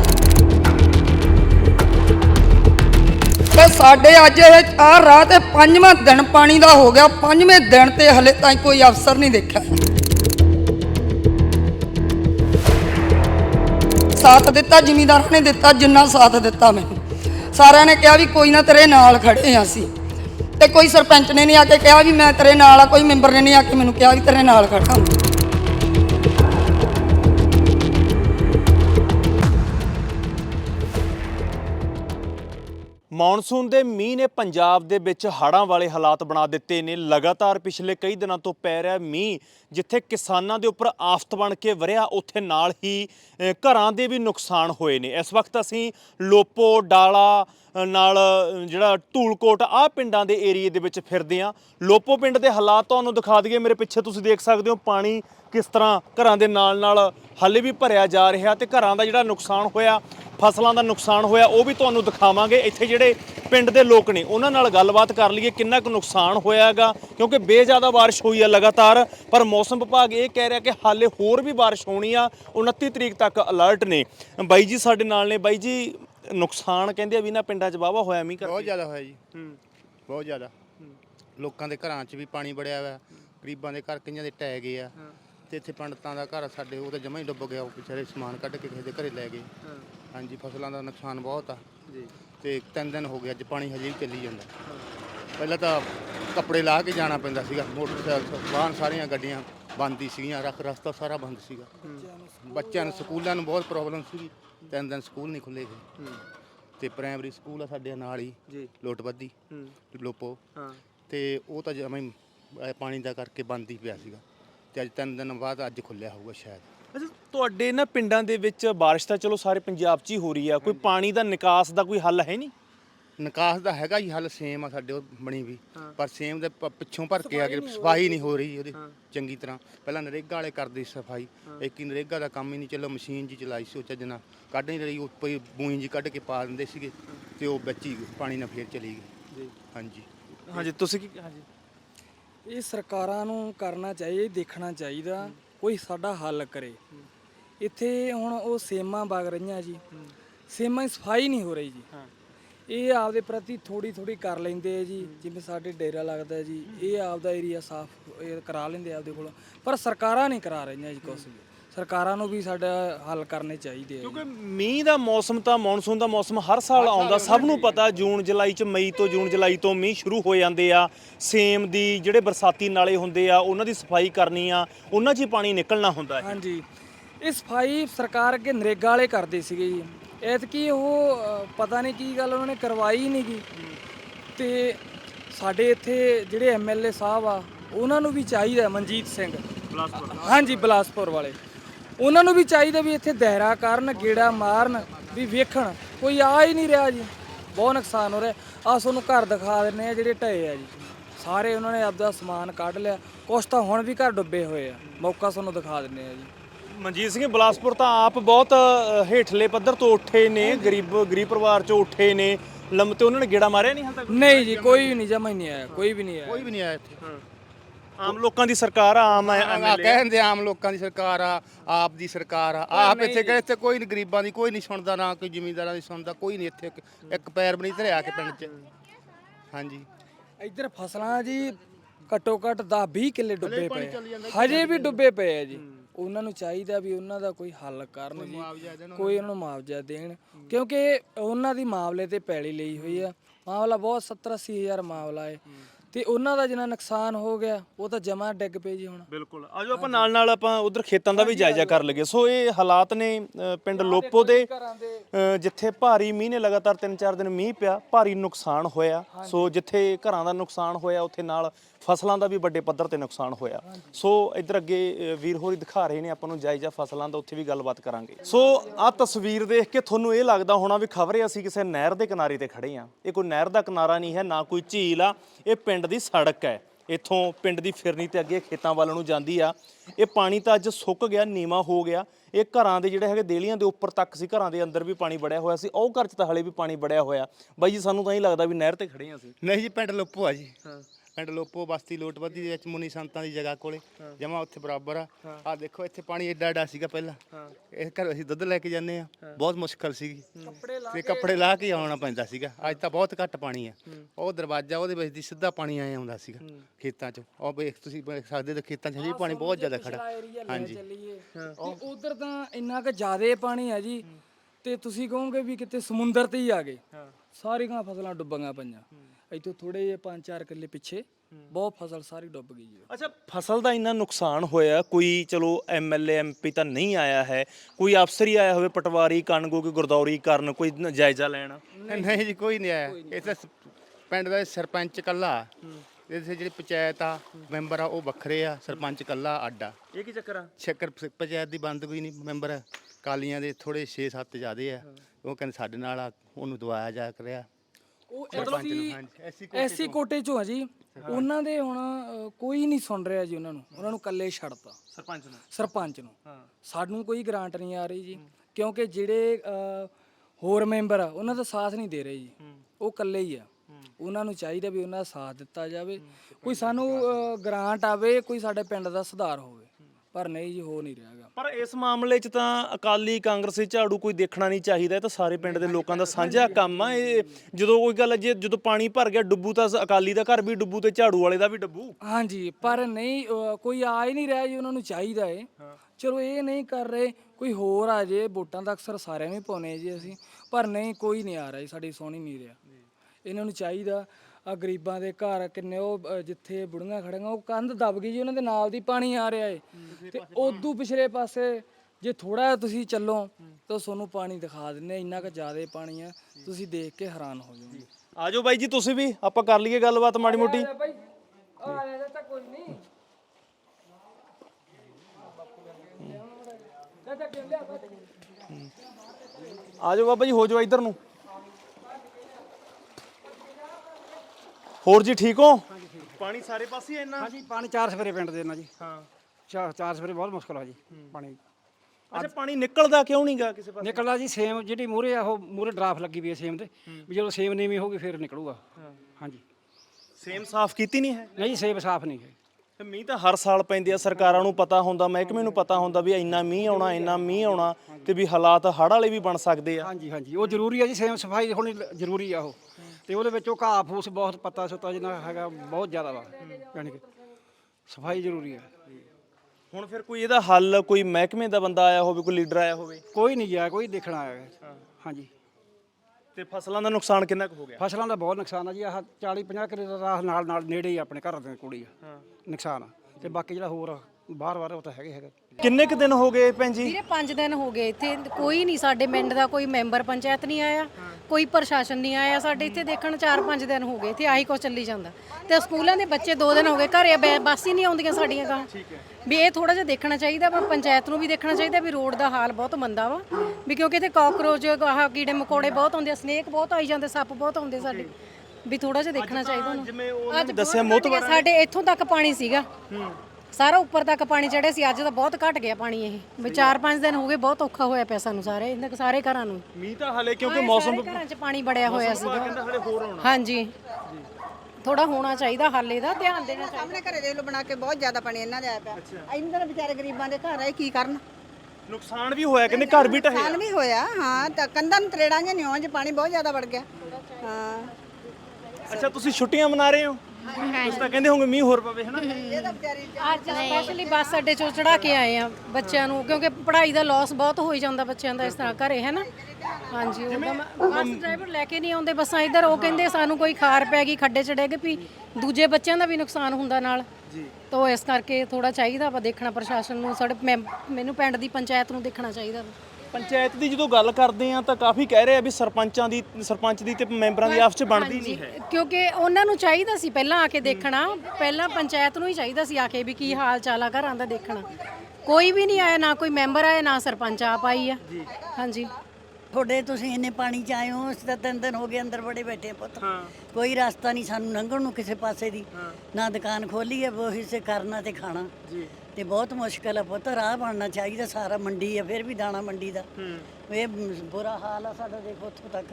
ਤੇ ਸਾਡੇ ਅੱਜ ਇਹ ਚਾਰ ਰਾਹ ਤੇ ਪੰਜਵਾਂ ਦਿਨ ਪਾਣੀ ਦਾ ਹੋ ਗਿਆ, ਪੰਜਵੇਂ ਦਿਨ ਤੇ ਹਲੇ ਤਾਈਂ ਕੋਈ ਅਫਸਰ ਨਹੀਂ ਦੇਖਿਆ। ਸਾਥ ਦਿੱਤਾ, ਜ਼ਿਮੀਂਦਾਰਾਂ ਨੇ ਦਿੱਤਾ, ਜਿੰਨਾ ਸਾਥ ਦਿੱਤਾ ਮੈਨੂੰ। ਸਾਰਿਆਂ ਨੇ ਕਿਹਾ ਵੀ ਕੋਈ ਨਾ ਤੇਰੇ ਨਾਲ ਖੜੇ ਆ ਅਸੀਂ। ਤੇ ਕੋਈ ਸਰਪੰਚ ਨੇ ਨਹੀਂ ਆ ਕੇ ਕਿਹਾ ਵੀ ਮੈਂ ਤੇਰੇ ਨਾਲ ਆ, ਕੋਈ ਮੈਂਬਰ ਨੇ ਨਹੀਂ ਆ ਕੇ ਮੈਨੂੰ ਕਿਹਾ ਵੀ ਤੇਰੇ ਨਾਲ ਖੜਾ ਹਾਂ। ਮੌਨਸੂਨ ਦੇ ਮੀਂਹ ਨੇ ਪੰਜਾਬ ਦੇ ਵਿੱਚ ਹੜ੍ਹਾਂ ਵਾਲੇ ਹਾਲਾਤ ਬਣਾ ਦਿੱਤੇ ਨੇ। ਲਗਾਤਾਰ ਪਿਛਲੇ ਕਈ ਦਿਨਾਂ ਤੋਂ ਪੈ ਰਿਹਾ ਮੀਂਹ, ਜਿੱਥੇ ਕਿਸਾਨਾਂ ਦੇ ਉੱਪਰ ਆਫਤ ਬਣ ਕੇ ਵਰਿਆ, ਉੱਥੇ ਨਾਲ ਹੀ ਘਰਾਂ ਦੇ ਵੀ ਨੁਕਸਾਨ ਹੋਏ ਨੇ। ਇਸ ਵਕਤ ਅਸੀਂ ਲੋਪੋ, ਡਾਲਾ ਨਾਲ ਜਿਹੜਾ ਧੂਲਕੋਟ ਆ ਪਿੰਡਾਂ ਦੇ ਏਰੀਏ ਦੇ ਵਿੱਚ ਫਿਰਦੇ ਆ ਲੋਪੋ ਪਿੰਡ ਦੇ ਹਾਲਾਤ ਤੁਹਾਨੂੰ ਦਿਖਾ ਦਈਏ। ਮੇਰੇ ਪਿੱਛੇ ਤੁਸੀਂ ਦੇਖ ਸਕਦੇ ਹੋ ਪਾਣੀ ਕਿਸ ਤਰ੍ਹਾਂ ਘਰਾਂ ਦੇ ਨਾਲ ਨਾਲ ਹਾਲੇ ਵੀ ਭਰਿਆ ਜਾ ਰਿਹਾ ਤੇ ਘਰਾਂ ਦਾ ਜਿਹੜਾ ਨੁਕਸਾਨ ਹੋਇਆ ਫਸਲਾਂ ਦਾ ਨੁਕਸਾਨ ਹੋਇਆ ਉਹ ਵੀ ਤੁਹਾਨੂੰ ਦਿਖਾਵਾਂਗੇ। ਇੱਥੇ ਜਿਹੜੇ ਪਿੰਡ ਦੇ ਲੋਕ ਨੇ ਉਹਨਾਂ ਨਾਲ ਗੱਲਬਾਤ ਕਰ ਲਈਏ ਕਿੰਨਾ ਕੁ ਨੁਕਸਾਨ ਹੋਇਆ ਹੈਗਾ ਕਿਉਂਕਿ ਬੇਜ਼ਿਆਦਾ ਬਾਰਿਸ਼ ਹੋਈ ਹੈ ਲਗਾਤਾਰ। ਪਰ ਮੌਸਮ ਵਿਭਾਗ ਇਹ ਕਹਿ ਰਿਹਾ ਕਿ ਹਾਲੇ ਹੋਰ ਵੀ ਬਾਰਿਸ਼ ਹੋਣੀ ਆ 29 ਤਰੀਕ ਤੱਕ ਅਲਰਟ ਨੇ। ਬਾਈ ਜੀ ਸਾਡੇ ਨਾਲ ਨੇ। ਬਾਈ ਜੀ ਨੁਕਸਾਨ ਕਹਿੰਦੇ ਆ ਵੀ ਨਾ ਪਿੰਡਾਂ 'ਚ ਵਾਵਾ ਹੋਇਆ ਮੀਂਹ ਬਹੁਤ ਕਰਕੇ ਜ਼ਿਆਦਾ ਹੋਇਆ ਜੀ। ਹੂੰ। ਬਹੁਤ ਜ਼ਿਆਦਾ। ਲੋਕਾਂ ਦੇ ਘਰਾਂ 'ਚ ਵੀ ਪਾਣੀ ਵੜਿਆ ਹੋਇਆ। ਗਰੀਬਾਂ ਦੇ ਘਰ ਕਈਆਂ ਦੇ ਟਹਿ ਗਏ ਆ। ਤੇ ਇੱਥੇ ਪੰਡਤਾਂ ਦਾ ਘਰ ਸਾਡੇ ਉਹ ਤਾਂ ਜਮਾ ਹੀ ਡੁੱਬ ਗਿਆ ਉਹ ਵਿਚਾਰੇ ਸਮਾਨ ਕੱਢ ਕੇ ਕਿਸੇ ਦੇ ਘਰੇ ਲੈ ਗਏ। ਹਾਂਜੀ ਫਸਲਾਂ ਦਾ ਨੁਕਸਾਨ ਬਹੁਤ ਆ। ਜੀ। ਤੇ ਤਿੰਨ ਦਿਨ ਹੋ ਗਏ ਅੱਜ ਪਾਣੀ ਹਜੇ ਵੀ ਚੱਲੀ ਜਾਂਦਾ। ਪਹਿਲਾਂ ਤਾਂ ਕੱਪੜੇ ਲਾ ਕੇ ਜਾਣਾ ਪੈਂਦਾ ਸੀਗਾ ਮੋਟਰਸਾਈਕਲ ਵਾਹਨ ਸਾਰੀਆਂ ਗੱਡੀਆਂ ਬੰਦ ਹੀ ਸੀਗੀਆਂ ਰੱਖ ਰਸਤਾ ਸਾਰਾ ਬੰਦ ਸੀਗਾ। ਬੱਚਿਆਂ ਨੂੰ ਸਕੂਲਾਂ ਨੂੰ ਬਹੁਤ ਪ੍ਰੋਬਲਮ ਸੀਗੀ ਤਿੰਨ ਦਿਨ ਸਕੂਲ ਨਹੀਂ ਖੁੱਲੇ ਗਏ ਤੇ ਪ੍ਰਾਇਮਰੀ ਸਕੂਲ ਆ ਸਾਡੇ ਨਾਲ ਹੀ ਜੀ। ਲੋਟਬੱਦੀ ਹੂੰ। ਲੋਪੋ। ਹਾਂ। ਤੇ ਉਹ ਤਾਂ ਜਮਾਂ ਹੀ ਅਹ ਪਾਣੀ ਦਾ ਕਰਕੇ ਬੰਦ ਹੀ ਪਿਆ ਸੀਗਾ। ਤੇ ਅੱਜ ਤਿੰਨ ਦਿਨ ਬਾਅਦ ਅੱਜ ਖੁੱਲਿਆ ਹੋਊਗਾ ਸ਼ਾਇਦ। ਅੱਛਾ ਤੁਹਾਡੇ ਨਾ ਪਿੰਡਾਂ ਦੇ ਵਿੱਚ ਬਾਰਿਸ਼ ਤਾਂ ਚਲੋ ਸਾਰੇ ਪੰਜਾਬ 'ਚ ਹੀ ਹੋ ਰਹੀ ਆ ਕੋਈ ਪਾਣੀ ਦਾ ਨਿਕਾਸ ਦਾ ਕੋਈ ਹੱਲ ਹੈ ਨਹੀਂ? ਨਿਕਾਸ ਦਾ ਹੈਗਾ ਹੀ ਹੱਲ ਸੇਮ ਆ ਸਾਡੇ ਉਹ ਬਣੀ ਵੀ ਪਰ ਸੇਮ ਦੇ ਪ- ਪਿੱਛੋਂ ਭਰ ਕੇ ਆ ਕੇ ਸਫ਼ਾਈ ਨਹੀਂ ਹੋ ਰਹੀ ਉਹਦੀ ਚੰਗੀ ਤਰ੍ਹਾਂ। ਪਹਿਲਾਂ ਨਰੇਗਾ ਵਾਲੇ ਕਰਦੇ ਸੀ ਸਫ਼ਾਈ ਇੱਕ ਹੀ ਨਰੇਗਾ ਦਾ ਕੰਮ ਹੀ ਨਹੀਂ ਚੱਲੋ ਮਸ਼ੀਨ ਜੀ ਚਲਾਈ ਸੀ ਉਹ ਚੱਜ ਨਾਲ। ਕੱਢ ਨਹੀਂ ਰਹੀ ਉੱਪਰ ਹੀ ਬੂਈ ਜੀ ਕੱਢ ਕੇ ਪਾ ਦਿੰਦੇ ਸੀਗੇ ਤੇ ਉਹ ਵਿੱਚ ਹੀ ਪਾਣੀ ਨਾਲ ਫੇਰ ਚਲੀ ਗਈ। ਜੀ। ਹਾਂਜੀ। ਹਾਂਜੀ ਤੁਸੀਂ ਕੀ ਹਾਂਜੀ। ਇਹ ਸਰਕਾਰਾਂ ਨੂੰ ਕਰਨਾ ਚਾਹੀਦਾ ਦੇਖਣਾ ਚਾਹੀਦਾ ਕੋਈ ਸਾਡਾ ਹੱਲ ਕਰੇ। ਇੱਥੇ ਹੁਣ ਉਹ ਸੇਮਾਂ ਵਗ ਰਹੀਆਂ ਜੀ। ਸੇਮਾਂ ਦੀ ਸਫ਼ਾਈ ਨਹੀਂ ਹੋ ਰਹੀ ਜੀ। ਇਹ ਆਪਦੇ ਪ੍ਰਤੀ ਥੋੜੀ ਥੋੜੀ ਕਰ ਲੈਂਦੇ ਆ ਜੀ ਜਿਵੇਂ ਸਾਡੇ ਡੇਰਾ ਲੱਗਦਾ ਜੀ ਇਹ ਆਪਦਾ ਏਰੀਆ ਸਾਫ਼ ਕਰਾ ਲੈਂਦੇ ਆਪਦੇ ਕੋਲ। ਪਰ ਸਰਕਾਰਾਂ ਨਹੀਂ ਕਰਾ ਰਹੀਆਂ ਜੀ ਕੁਛ ਵੀ। ਸਰਕਾਰਾਂ ਨੂੰ ਵੀ ਸਾਡਾ ਹੱਲ ਕਰਨੇ ਚਾਹੀਦੇ ਆ ਜੀ। ਕਿਉਂਕਿ ਮੀਂਹ ਦਾ ਮੌਸਮ ਤਾਂ ਮੌਨਸੂਨ ਦਾ ਮੌਸਮ ਹਰ ਸਾਲ ਆਉਂਦਾ। ਸਭ ਨੂੰ ਪਤਾ ਜੂਨ ਜੁਲਾਈ ਚ ਮਈ ਤੋਂ ਜੂਨ ਜੁਲਾਈ ਤੋਂ ਮੀਂਹ ਸ਼ੁਰੂ ਹੋ ਜਾਂਦੇ ਆ। ਸੇਮ ਦੀ ਜਿਹੜੇ ਬਰਸਾਤੀ ਨਾਲੇ ਹੁੰਦੇ ਆ ਉਹਨਾਂ ਦੀ ਸਫ਼ਾਈ ਕਰਨੀ ਆ। ਉਹਨਾਂ 'ਚ ਹੀ ਪਾਣੀ ਨਿਕਲਣਾ ਹੁੰਦਾ ਹੈ। ਹਾਂਜੀ। ਇਹ ਸਫ਼ਾਈ ਸਰਕਾਰ ਅੱਗੇ ਨਰੇਗਾ ਵਾਲੇ ਕਰਦੇ ਸੀਗੇ ਜੀ। ਐਤਕੀ ਉਹ ਅ, ਪਤਾ ਨਹੀਂ ਕੀ ਗੱਲ ਉਹਨਾਂ ਨੇ ਕਰਵਾਈ ਨਹੀਂ ਗੀ। ਤੇ ਸਾਡੇ ਇੱਥੇ ਜਿਹੜੇ ਐਮਐਲਏ ਸਾਹਿਬ ਆ ਉਹਨਾਂ ਨੂੰ ਵੀ ਚਾਹੀਦਾ ਮਨਜੀਤ ਸਿੰਘ। ਹਾਂਜੀ ਬਲਾਸਪੁਰ ਵਾਲੇ। ਉਹਨਾਂ ਨੂੰ ਵੀ ਚਾਹੀਦਾ ਵੀ ਇੱਥੇ ਦਾਇਰਾ ਕਰਨ ਗੇੜਾ ਮਾਰਨ ਵੀ ਵੇਖਣ। ਕੋਈ ਆ ਹੀ ਨਹੀਂ ਰਿਹਾ ਜੀ। ਬਹੁਤ ਨੁਕਸਾਨ ਹੋ ਰਿਹਾ। ਆ ਤੁਹਾਨੂੰ ਘਰ ਦਿਖਾ ਦਿੰਨੇ ਆ ਜਿਹੜੇ ਢਏ ਆ ਜੀ। ਸਾਰੇ ਉਹਨਾਂ ਨੇ ਆਪਦਾ ਸਮਾਨ ਕੱਢ ਲਿਆ। ਕੁਛ ਤਾਂ ਹੁਣ ਵੀ ਘਰ ਡੁੱਬੇ ਹੋਏ ਆ। ਮੌਕਾ ਤੁਹਾਨੂੰ ਦਿਖਾ ਦਿੰਨੇ ਆ ਜੀ। ਮਨਜੀਤ ਸਿੰਘ ਬਲਾਸਪੁਰ ਤਾਂ ਆਪ ਬਹੁਤ ਹੇਠਲੇ ਪੱਧਰ ਤੋਂ ਉੱਠੇ ਨੇ। ਗਰੀਬ ਗਰੀਬ ਪਰਿਵਾਰ ਚੋਂ ਉੱਠੇ ਨੇ। ਲੰਮ ਤੇ ਉਹਨਾਂ ਨੇ ਗੇੜਾ ਮਾਰਿਆ ਨਹੀਂ ਹਾਲ ਤੱਕ? ਨਹੀਂ ਜੀ ਕੋਈ ਵੀ ਨਹੀਂ ਜਮਾ ਹੀ ਨਹੀਂ ਆਇਆ। ਕੋਈ ਵੀ ਨਹੀਂ ਆਇਆ। ਕੋਈ ਵੀ ਨਹੀਂ ਆਇਆ ਇੱਥੇ। ਆਮ ਲੋਕਾਂ ਦੀ ਸਰਕਾਰ ਆ ਆਮ ਆ। ਐਮਐਲਏ ਕਹਿੰਦੇ ਆਮ ਲੋਕਾਂ ਦੀ ਸਰਕਾਰ ਆ ਆਪ ਦੀ ਸਰਕਾਰ ਆ। ਆਪ ਇੱਥੇ ਕਿਹੜੇ ਇੱਥੇ ਕੋਈ ਨਹੀਂ ਗਰੀਬਾਂ ਦੀ ਕੋਈ ਨਹੀਂ ਸੁਣਦਾ ਨਾ ਕੋਈ ਜ਼ਿਮੀਂਦਾਰਾਂ ਦੀ ਸੁਣਦਾ ਕੋਈ ਨਹੀਂ ਇੱਥੇ ਇੱਕ- ਇੱਕ ਪੈਰ ਵੀ ਨਹੀਂ ਧਰਿਆ ਕੇ ਪਿੰਡ 'ਚ। ਹਾਂਜੀ। ਇੱਧਰ ਫਸਲਾਂ ਜੀ ਘੱਟੋ ਘੱਟ 10 20 ਕਿੱਲੇ ਡੁੱਬੇ ਪਏ ਆ। ਹਜੇ ਵੀ ਡੁੱਬੇ ਪਏ ਆ ਜੀ। ਉਹਨਾਂ ਨੂੰ ਚਾਹੀਦਾ ਵੀ ਉਹਨਾਂ ਦਾ ਕੋਈ ਹੱਲ ਕਰਨ ਜੀ। ਕੋਈ ਉਹਨਾਂ ਨੂੰ। ਮੁਆਵਜ਼ਾ ਦੇਣ। ਕਿਉਂਕਿ ਉਹਨਾਂ ਦੀ ਮਾਮਲੇ ਤੇ ਪੈਲੀ ਲਈ ਹੋਈ ਆ। ਮਾਮਲਾ ਬਹੁਤ 70 80 ਹਜ਼ਾਰ ਮਾਮਲਾ ਹੈ। ਤੇ ਉਹਨਾਂ ਦਾ ਜਿੰਨਾ ਨੁਕਸਾਨ ਹੋ ਗਿਆ ਉਹ ਤਾਂ ਜਮਾ ਡਿੱਗ ਪਏ ਜੀ ਹੁਣ। ਬਿਲਕੁਲ। ਆਜੋ ਆਪਾਂ ਨਾਲ ਨਾਲ ਆਪਾਂ ਉਧਰ ਖੇਤਾਂ ਦਾ ਵੀ ਜਾਇਜ਼ਾ ਕਰ ਲਈਏ। ਸੋ ਇਹ ਹਾਲਾਤ ਨੇ ਅ, ਪਿੰਡ ਲੋਪੋ ਦੇ ਅ, ਜਿੱਥੇ ਭਾਰੀ ਮੀਂਹ ਨੇ ਲਗਾਤਾਰ 3-4 ਦਿਨ ਮੀਂਹ ਪਿਆ ਭਾਰੀ ਨੁਕਸਾਨ ਹੋਇਆ। ਸੋ ਜਿੱਥੇ ਘਰਾਂ ਦਾ ਨੁਕਸਾਨ ਹੋਇਆ ਉੱਥੇ ਨਾਲ ਫਸਲਾਂ ਦਾ ਵੀ ਵੱਡੇ ਪੱਧਰ ਤੇ ਨੁਕਸਾਨ ਹੋਇਆ। ਸੋ ਇੱਧਰ ਅੱਗੇ ਵੀਰ ਹੋਰੀ ਦਿਖਾ ਰਹੇ ਨੇ ਆਪਾਂ ਨੂੰ ਜਾਇਜ਼ਾ ਫਸਲਾਂ ਦਾ ਉੱਥੇ ਵੀ ਗੱਲਬਾਤ ਕਰਾਂਗੇ। ਸੋ ਆਹ ਤਸਵੀਰ ਦੇਖ ਕੇ ਤੁਹਾਨੂੰ ਇਹ ਲੱਗਦਾ ਹੋਣਾ ਵੀ ਖਬਰੇ ਅਸੀਂ ਕਿਸੇ ਨਹਿਰ ਦੇ ਕਿਨਾਰੇ ਤੇ ਖੜੇ ਆ ਇਹ ਕੋਈ ਨਹਿਰ ਦਾ ਕਿਨਾਰਾ ਨਹੀਂ ਹੈ ਨਾ ਕੋਈ ਝੀਲ ਆ ਇਹ ਪਿੰਡ ਦੀ ਸੜਕ ਹੈ। ਇੱਥੋਂ ਪਿੰਡ ਦੀ ਫਿਰਨੀ ਤੇ ਅੱਗੇ ਖੇਤਾਂ ਵੱਲ ਨੂੰ ਜਾਂਦੀ ਆ। ਇਹ ਪਾਣੀ ਤਾਂ ਅੱਜ ਸੁੱਕ ਗਿਆ ਨੀਵਾ ਹੋ ਗਿਆ। ਇਹ ਘਰਾਂ ਦੇ ਜਿਹੜੇ ਹੈਗੇ ਦੇਲੀਆਂ ਦੇ ਉੱਪਰ ਤੱਕ ਸੀ ਘਰਾਂ ਦੇ ਅੰਦਰ ਵੀ ਪਾਣੀ ਵੜਿਆ ਹੋਇਆ ਸੀ। ਉਹ ਘਰ 'ਚ ਤਾਂ ਹਲੇ ਵੀ ਪਾਣੀ ਵੜਿਆ ਹੋਇਆ। ਬਾਈ ਜੀ ਸਾਨੂੰ ਤਾਂ ਇਹ ਲੱਗਦਾ ਵੀ ਨਹਿਰ ਤੇ ਖੜੇ ਆ ਅਸੀਂ। ਨਹੀਂ ਜੀ ਪਿੰਡ ਲੋਪੋ ਆ ਜੀ। ਪਿੰਡ ਲੋਪੋ ਬਸਤੀ ਲੋਟਵੱਦੀ ਦੇ ਵਿੱਚ ਮੁਨੀ ਸੰਤਾਂ ਦੀ ਜਗ੍ਹਾ ਕੋਲੇ ਜਮਾ ਉੱਥੇ ਬਰਾਬਰ ਆ। ਆ ਦੇਖੋ ਇੱਥੇ ਪਾਣੀ ਏਡਾ ਏਡਾ ਸੀਗਾ ਪਹਿਲਾਂ। ਇਹ ਘਰ ਅਸੀਂ ਦੁੱਧ ਲੈ ਕੇ ਜਾਂਦੇ ਆ। ਬਹੁਤ ਮੁਸ਼ਕਲ ਸੀਗੀ। ਤੇ ਕੱਪੜੇ ਲਾ ਕੇ ਆਉਣਾ ਪੈਂਦਾ ਸੀਗਾ। ਅੱਜ ਤਾਂ ਬਹੁਤ ਘੱਟ ਪਾਣੀ ਆ। ਉਹ ਦਰਵਾਜ਼ਾ ਉਹਦੇ ਵਿੱਚ ਦੀ ਸਿੱਧਾ ਪਾਣੀ ਆਇਆ ਆਉਂਦਾ ਸੀਗਾ ਖੇਤਾਂ 'ਚ। ਉਹ ਵੇਖ ਤੁਸੀਂ ਵੇਖ ਸਕਦੇ ਤੇ ਖੇਤਾਂ 'ਚ ਹਜੇ ਪਾਣੀ ਬਹੁਤ ਜ਼ਿਆਦਾ ਖੜਾ। ਹਾਂਜੀ। ਉਧਰ ਤਾਂ ਇੰਨਾ ਕੁ ਜ਼ਿਆਦੇ ਪਾਣੀ ਆ ਜੀ ਤੇ ਤੁਸੀਂ ਕਹੋਗੇ ਵੀ ਕਿਤੇ ਸਮੁੰਦਰ ਤੇ ਹੀ ਆ ਗਏ। ਸਾਰੀਆਂ ਫਸਲਾਂ ਡੁੱਬੀਆਂ ਪਈਆਂ। ਇੱਥੋਂ ਥੋੜੇ ਜਿਹੇ 5-4 ਕਿੱਲੇ ਪਿੱਛੇ ਬਹੁਤ ਫਸਲ ਸਾਰੀ ਡੁੱਬ ਗਈ ਜੀ। ਅੱਛਾ ਫਸਲ ਦਾ ਇੰਨਾ ਨੁਕਸਾਨ ਹੋਇਆ ਕੋਈ ਚਲੋ ਐਮਐਲਏ ਐਮਪੀ ਤਾਂ ਨਹੀਂ ਆਇਆ ਹੈ ਕੋਈ ਅਫਸਰ ਹੀ ਆਇਆ ਹੋਵੇ ਪਟਵਾਰੀ ਕਾਨੂੰਗੋ ਕੋਈ ਗੁਰਦੌਰੀ ਕਰਨ ਕੋਈ ਜਾਇਜ਼ਾ ਲੈਣ? ਨਹੀਂ ਜੀ ਕੋਈ ਨਹੀਂ ਆਇਆ। ਇਹ ਤਾਂ ਪਿੰਡ ਦਾ ਸਰਪੰਚ ਕੱਲਾ ਇੱਥੇ ਜਿਹੜੀ ਪੰਚਾਇਤ ਆ ਮੈਂਬਰ ਆ ਉਹ ਵੱਖਰੇ ਆ ਸਰਪੰਚ ਕੱਲਾ ਅੱਡਾ ਇਹ ਕੀ ਚੱਕਰ ਆ? ਸ਼ੱਕਰ ਪ- ਪੰਚਾਇਤ ਦੀ ਬੰਦ ਕੋਈ ਨਹੀਂ ਮੈਂਬਰ ਕਾਲੀਆਂ ਦੇ ਥੋੜੇ 6-7 ਜ਼ਿਆਦੇ ਆ। ਉਹ ਕਹਿੰਦੇ ਸਾਡੇ ਨਾਲ ਆ ਉਹਨੂੰ ਦਵਾਇਆ ਜਾ ਕਰਿਆ। ਉਹ ਸਰਪੰਚ ਨੂੰ ਐਸੀ ਕੋਟੇ ਚੋਂ ਆ ਜੀ। ਉਹਨਾਂ ਦੇ ਹੁਣ ਅ, ਕੋਈ ਨਹੀਂ ਸੁਣ ਰਿਹਾ ਜੀ ਉਹਨਾਂ ਨੂੰ। ਉਹਨਾਂ ਨੂੰ ਇਕੱਲੇ ਛੱਡਤਾ। ਸਰਪੰਚ ਨੂੰ? ਸਰਪੰਚ ਨੂੰ। ਹਾਂ। ਸਾਨੂੰ ਕੋਈ ਗ੍ਰਾਂਟ ਨਹੀਂ ਆ ਰਹੀ ਜੀ। ਕਿਉਂਕਿ ਜਿਹੜੇ ਅ, ਹੋਰ ਮੈਂਬਰ ਆ ਉਹਨਾਂ ਦਾ ਸਾਥ ਨਹੀਂ ਦੇ ਰਹੇ ਜੀ। ਉਹ ਇਕੱਲੇ ਹੀ ਆ। ਉਹਨਾਂ ਨੂੰ ਚਾਹੀਦਾ ਵੀ ਉਹਨਾਂ ਦਾ ਸਾਥ ਦਿੱਤਾ ਜਾਵੇ। ਕੋਈ ਸਾਨੂੰ ਅ, ਗ੍ਰਾਂਟ ਆਵੇ ਕੋਈ ਸਾਡੇ ਪਿੰਡ ਦਾ ਸੁਧਾਰ ਹੋਵੇ। ਪਰ ਨਹੀਂ ਜੀ ਹੋ ਨਹੀਂ ਰਿਹਾਗਾ ਪਰ ਇਸ ਮਾਮਲੇ 'ਚ ਤਾਂ ਅਕਾਲੀ ਕਾਂਗਰਸੀ ਝਾੜੂ ਕੋਈ ਦੇਖਣਾ ਨਹੀਂ ਚਾਹੀਦਾ ਇਹ ਤਾਂ ਸਾਰੇ ਪਿੰਡ ਦੇ ਲੋਕਾਂ ਦਾ ਸਾਂਝਾ ਕੰਮ ਆ। ਇਹ ਜਦੋਂ ਕੋਈ ਗੱਲ ਜੇ ਜਦੋਂ ਪਾਣੀ ਭਰ ਗਿਆ ਡੁੱਬੂ ਤਾਂ ਅਕਾਲੀ ਦਾ ਘਰ ਵੀ ਡੁੱਬੂ ਤੇ ਝਾੜੂ ਵਾਲੇ ਦਾ ਵੀ ਡੁੱਬੂ। ਹਾਂਜੀ ਪਰ ਨਹੀਂ ਕੋਈ ਆ ਹੀ ਨਹੀਂ ਰਿਹਾ ਜੀ ਉਹਨਾਂ ਨੂੰ ਚਾਹੀਦਾ ਏ। ਚਲੋ ਇਹ ਨਹੀਂ ਕਰ ਰਹੇ ਕੋਈ ਹੋਰ ਆ ਜੇ ਵੋਟਾਂ ਤਾਂ ਅਕਸਰ ਸਾਰਿਆਂ ਨੂੰ ਹੀ ਪਾਉਨੇ ਜੀ ਅਸੀਂ। ਪਰ ਨਹੀਂ ਕੋਈ ਨਹੀਂ ਆ ਰਿਹਾ ਜੀ ਸਾਡੀ ਸੁਣ ਹੀ ਨਹੀਂ ਰਿਹਾ। ਇਹਨਾਂ ਨੂੰ ਚਾਹੀਦਾ ਆ ਗਰੀਬਾਂ ਦੇ ਘਰ ਕਿੰਨੇ ਉਹ ਅ, ਜਿੱਥੇ ਬੁੜੀਆਂ ਖੜੀਆਂ ਉਹ ਕੰਧ ਦਬ ਗਈ ਜੀ ਉਹਨਾਂ ਦੇ ਨਾਲ ਦੀ ਪਾਣੀ ਆ ਰਿਹਾ ਏ। ਤੇ ਉਦੋਂ ਪਿਛਲੇ ਪਾਸੇ ਜੇ ਥੋੜਾ ਤੁਸੀਂ ਚੱਲੋ ਤਾਂ ਤੁਹਾਨੂੰ ਪਾਣੀ ਦਿਖਾ ਦਿੰਨੇ ਇੰਨਾ ਕੁ ਜ਼ਿਆਦਾ ਪਾਣੀ ਆ। ਤੁਸੀਂ ਦੇਖ ਕੇ ਹੈਰਾਨ ਹੋ ਜਾਓਗੇ। ਆਜੋ ਬਾਈ ਜੀ ਤੁਸੀਂ ਵੀ ਆਪਾਂ ਕਰ ਲਈਏ ਗੱਲਬਾਤ ਮਾੜੀ ਮੋਟੀ। ਭਾਈ ਆ ਤਾਂ ਨਹੀਂ। ਲਿਆ ਆਜੋ ਬਾਬਾ ਜੀ ਹੋ ਜਾਓ ਇੱਧਰ ਨੂੰ। ਹੋਰ ਜੀ ਠੀਕ ਹੋ? ਪਾਣੀ ਸਾਰੇ ਪਾਸੇ ਹੀ ਇੰਨਾ? ਹਾਂਜੀ ਪਾਣੀ ਚਾਰ ਸਵੇਰੇ ਪਿੰਡ ਦੇ ਨਾਲ ਜੀ। ਹਾਂ। ਚਾਰ ਚਾਰ ਸਵੇਰੇ ਬਹੁਤ ਮੁਸ਼ਕਲ ਆ ਜੀ ਪਾਣੀ। ਅੱਛਾ ਪਾਣੀ ਨਿਕਲਦਾ ਕਿਉਂ ਨਹੀਂਗਾ ਕਿਸੇ ਪਾਸੇ? ਨਿਕਲਦਾ ਜੀ ਸੇਮ ਜਿਹੜੀ ਮੂਰੇ ਆ ਉਹ ਮੂਰੇ ਡਰਾਫ ਲੱਗੀ ਵੀ ਹੈ ਸੇਮ ਦੇ ਵੀ ਜਦੋਂ ਸੇਮ ਨੀਵੀਂ ਹੋਊਗੀ ਫਿਰ ਨਿਕਲੂਗਾ। ਹਾਂਜੀ। ਸੇਮ ਸਾਫ਼ ਕੀਤੀ ਨਹੀਂ ਹੈ? ਨਹੀਂ ਸੇਮ ਸਾਫ਼ ਨਹੀਂ ਹੈ। ਤੇ ਮੀਂਹ ਤਾਂ ਹਰ ਸਾਲ ਪੈਂਦੇ ਆ ਸਰਕਾਰਾਂ ਨੂੰ ਪਤਾ ਹੁੰਦਾ ਮਹਿਕਮੇ ਨੂੰ ਪਤਾ ਹੁੰਦਾ ਵੀ ਇੰਨਾ ਮੀਂਹ ਆਉਣਾ ਇੰਨਾ ਮੀਂਹ ਆਉਣਾ ਤੇ ਵੀ ਹਾਲਾਤ ਹੜ੍ਹ ਵਾਲੇ ਵੀ ਬਣ ਸਕਦੇ ਆ। ਹਾਂਜੀ ਹਾਂਜੀ। ਉਹ ਜ਼ਰੂਰੀ ਆ ਜੀ ਸੇਮ ਸਫ਼ਾਈ ਹੋਣੀ ਜ਼ਰੂਰੀ ਆ ਉਹ। ਤੇ ਉਹਦੇ ਵਿੱਚ ਉਹ ਘਾਹ ਫੂਸ ਬਹੁਤ ਪੱਤਾ ਸੁੱਤਾ ਜਿੰਨਾ ਹੈਗਾ ਬਹੁਤ ਜ਼ਿਆਦਾ ਵਾ ਯਾਨੀ ਕਿ ਸਫ਼ਾਈ ਜ਼ਰੂਰੀ ਆ ਹੁਣ ਫਿਰ ਕੋਈ ਇਹਦਾ ਹੱਲ ਕੋਈ ਮਹਿਕਮੇ ਦਾ ਬੰਦਾ ਆਇਆ ਹੋਵੇ ਕੋਈ ਲੀਡਰ ਆਇਆ ਹੋਵੇ? ਕੋਈ ਨਹੀਂ ਗਿਆ ਕੋਈ ਦੇਖਣਾ ਆਇਆ ਹਾਂਜੀ। ਤੇ ਫਸਲਾਂ ਦਾ ਨੁਕਸਾਨ ਕਿੰਨਾ ਕੁ ਹੋ ਗਿਆ? ਫਸਲਾਂ ਦਾ ਬਹੁਤ ਨੁਕਸਾਨ ਆ ਜੀ ਆਹ 40 50 ਕਿਲੇ ਦਾ ਰਾਹ ਨਾਲ ਨਾਲ ਨੇੜੇ ਹੀ ਆਪਣੇ ਘਰ ਦੇ ਕੋਲ ਹੀ ਆ। ਨੁਕਸਾਨ ਆ। ਤੇ ਬਾਕੀ ਜਿਹੜਾ ਹੋਰ ਬਾਹਰ ਬਾਹਰ ਉਹ ਤਾਂ ਹੈਗੇ ਹੈਗੇ। ਕਿੰਨੇ ਕੁ ਦਿਨ ਹੋ ਗਏ ਭੈਣ ਜੀ? ਵੀਰੇ 5 ਦਿਨ ਹੋ ਗਏ ਇੱਥੇ ਕੋਈ ਨਹੀਂ ਸਾਡੇ ਪਿੰਡ ਦਾ ਕੋਈ ਮੈਂਬਰ ਪੰਚਾਇਤ ਨਹੀਂ ਆਇਆ। ਕੋਈ ਪ੍ਰਸ਼ਾਸਨ ਨਹੀਂ ਆਇਆ ਸਾਡੇ ਇੱਥੇ ਦੇਖਣ 4-5 ਦਿਨ ਹੋ ਗਏ ਇੱਥੇ ਆਹੀ ਕੁਛ ਚੱਲੀ ਜਾਂਦਾ। ਤੇ ਸਕੂਲਾਂ ਦੇ ਬੱਚੇ 2 ਦਿਨ ਹੋ ਗਏ ਘਰੇ ਬੈ- ਬੱਸ ਹੀ ਨਹੀਂ ਆਉਂਦੀਆਂ ਸਾਡੀਆਂ ਗਾਂ। ਵੀ ਇਹ ਥੋੜਾ ਜਿਹਾ ਦੇਖਣਾ ਚਾਹੀਦਾ ਵਾ ਪੰਚਾਇਤ ਨੂੰ ਵੀ ਦੇਖਣਾ ਚਾਹੀਦਾ ਵੀ ਰੋਡ ਦਾ ਹਾਲ ਬਹੁਤ ਮੰਦਾ ਵਾ। ਵੀ ਕਿਉਂਕਿ ਇੱਥੇ ਕਾਕਰੋਚ ਆਹ ਕੀੜੇ ਮਕੌੜੇ ਬਹੁਤ ਆਉਂਦੇ ਆ ਸਨੇਕ ਬਹੁਤ ਆਈ ਜਾਂਦੇ ਸੱਪ ਬਹੁਤ ਆਉਂਦੇ ਸਾਡੇ। ਵੀ ਥੋੜਾ ਜਿਹਾ ਦੇਖਣਾ ਚਾਹੀਦਾ ਉਹਨੂੰ। ਜਿਵੇਂ ਦੱਸਿਆ ਗਿਆ, ਸਾਡੇ ਇੱਥੋਂ ਤੱਕ ਪਾਣੀ ਸੀਗਾ। ਸਾਰਾ ਉੱਪਰ ਤੱਕ ਪਾਣੀ ਚੜਿਆ ਸੀ ਅੱਜ ਤਾਂ ਬਹੁਤ ਘਟ ਗਿਆ ਪਾਣੀ ਇਹ। ਵੀ 4-5 ਦਿਨ ਹੋ ਗਏ ਬਹੁਤ ਔਖਾ ਹੋਇਆ ਪਿਆ ਸਾਨੂੰ ਸਾਰੇ ਇਹਨਾਂ ਸਾਰੇ ਘਰਾਂ ਨੂੰ। ਮੀਂਹ ਤਾਂ ਹਲੇ ਕਿਉਂਕਿ ਮੌਸਮ ਘਰਾਂ 'ਚ ਪਾਣੀ ਬੜਿਆ ਹੋਇਆ ਸੀ ਕਹਿੰਦਾ ਹਲੇ ਹੋਰ ਆਉਣਾ। ਹਾਂਜੀ। ਥੋੜਾ ਹੋਣਾ ਚਾਹੀਦਾ ਹੱਲ ਇਹਦਾ ਧਿਆਨ ਦੇਣਾ ਚਾਹੀਦਾ। ਸਾਹਮਣੇ ਘਰੇ ਦੇਖ ਲਓ ਬਣਾ ਕੇ ਬਹੁਤ ਜ਼ਿਆਦਾ ਪਾਣੀ ਇਹਨਾਂ ਦੇ ਆਇਆ ਪਿਆ ਇੰਦਰ ਵਿਚਾਰੇ ਗਰੀਬਾਂ ਦੇ ਘਰ ਆਏ ਕੀ ਕਰਨ? ਨੁਕਸਾਨ ਵੀ ਹੋਇਆ ਕਹਿੰਦੇ ਘਰ ਵੀ ਢਹਿਆ। ਨੁਕਸਾਨ ਵੀ ਹੋਇਆ ਹਾਂ ਤਾਂ ਕੰਧਾਂ ਨੂੰ ਤਰੇੜਾਂ ਜਾਂ ਨਿਉਂ 'ਚ ਪਾਣੀ ਬਹੁਤ ਜ਼ਿਆਦਾ ਵੜ ਗਿਆ। ਹਾਂ। ਅੱਛਾ ਤੁਸੀਂ ਛੁੱਟੀਆਂ ਮਨਾ ਰਹੇ ਹੋ? ਤੁਸੀਂ ਤਾਂ ਕਹਿੰਦੇ ਹੋਗੇ ਮੀਂਹ ਹੋਰ ਪਵੇ ਹਨਾ? ਇਹ ਤਾਂ ਵਿਚਾਰੀ ਅੱਜ ਸਪੈਸ਼ਲੀ ਬੱਸ ਅੱਡੇ ਚੋਂ ਚੜਾ ਕੇ ਆਏ ਆ ਬੱਚਿਆਂ ਨੂੰ ਕਿਉਂਕਿ ਪੜ੍ਹਾਈ ਦਾ ਲਾਸ ਬਹੁਤ ਹੋਈ ਜਾਂਦਾ ਬੱਚਿਆਂ ਦਾ ਇਸ ਤਰ੍ਹਾਂ ਘਰੇ ਹੈ ਨਾ ਹਾਂਜੀ ਉਹਦਾ ਬੱਸ ਡਰਾਈਵਰ ਲੈ ਕੇ ਨਹੀਂ ਆਉਂਦੇ ਬੱਸਾਂ ਇੱਧਰ ਉਹ ਕਹਿੰਦੇ ਸਾਨੂੰ ਕੋਈ ਖਾਰ ਪੈ ਗਈ ਖੱਡੇ ਚ ਡਿੱਗ ਪਈ ਦੂਜੇ ਬੱਚਿਆਂ ਦਾ ਵੀ ਨੁਕਸਾਨ ਹੁੰਦਾ ਨਾਲ। ਜੀ। ਤਾਂ ਇਸ ਕਰਕੇ ਥੋੜਾ ਚਾਹੀਦਾ ਵਾ ਦੇਖਣਾ ਪ੍ਰਸ਼ਾਸਨ ਨੂੰ ਸਾਡੇ ਮੈਂ- ਮੈਨੂੰ ਪਿੰਡ ਦੀ ਪੰਚਾਇਤ ਨੂੰ ਦੇਖਣਾ ਚਾਹੀਦਾ ਵਾ। ਪੰਚਾਇਤ ਦੀ ਜਦੋਂ ਗੱਲ ਕਰਦੇ ਆ ਤਾਂ ਕਾਫੀ ਕਹਿ ਰਹੇ ਆ ਵੀ ਸਰਪੰਚਾਂ ਦੀ ਸਰਪੰਚ ਦੀ ਤੇ ਮੈਂਬਰਾਂ ਦੀ ਆਪਸ ਚ ਬਣਦੀ ਨਹੀਂ ਹੈ। ਕਿਉਂਕਿ ਉਹਨਾਂ ਨੂੰ ਚਾਹੀਦਾ ਸੀ ਪਹਿਲਾਂ ਆ ਕੇ ਦੇਖਣਾ ਪਹਿਲਾਂ ਪੰਚਾਇਤ ਨੂੰ ਹੀ ਚਾਹੀਦਾ ਸੀ ਆ ਕੇ ਵੀ ਕੀ ਹਾਲ ਚਾਲ ਆ ਘਰਾਂ ਦਾ ਦੇਖਣਾ। ਕੋਈ ਵੀ ਨਹੀਂ ਆਇਆ ਨਾ ਕੋਈ ਮੈਂਬਰ ਆਇਆ ਨਾ ਸਰਪੰਚ ਆਪ ਆਈ ਆ। ਹਾਂਜੀ। ਤੁਹਾਡੇ ਤੁਸੀਂ ਇੰਨੇ ਪਾਣੀ ਚ ਆਏ ਹੋ ਅਸੀਂ ਤਾਂ ਤਿੰਨ ਦਿਨ ਹੋ ਗਏ ਅੰਦਰ ਬੜੇ ਬੈਠੇ ਪੁੱਤ। ਕੋਈ ਰਸਤਾ ਨਹੀਂ ਸਾਨੂੰ ਲੰਘਣ ਨੂੰ ਕਿਸੇ ਪਾਸੇ ਦੀ। ਨਾ ਦੁਕਾਨ ਖੋਲੀ ਹੈ ਉਹੀ ਸੇ ਕਰਨਾ ਤੇ ਖਾਣਾ। ਤੇ ਬਹੁਤ ਮੁਸ਼ਕਲ ਹੈ ਪੁੱਤ ਰਾਹ ਬਣਨਾ ਚਾਹੀਦਾ ਸਾਰਾ ਮੰਡੀ ਹੈ ਫਿਰ ਵੀ ਦਾਣਾ ਮੰਡੀ ਦਾ। ਇਹ ਬੁਰਾ ਹਾਲ ਆ ਸਾਡਾ ਦੇਖੋ ਉੱਥੋਂ ਤੱਕ।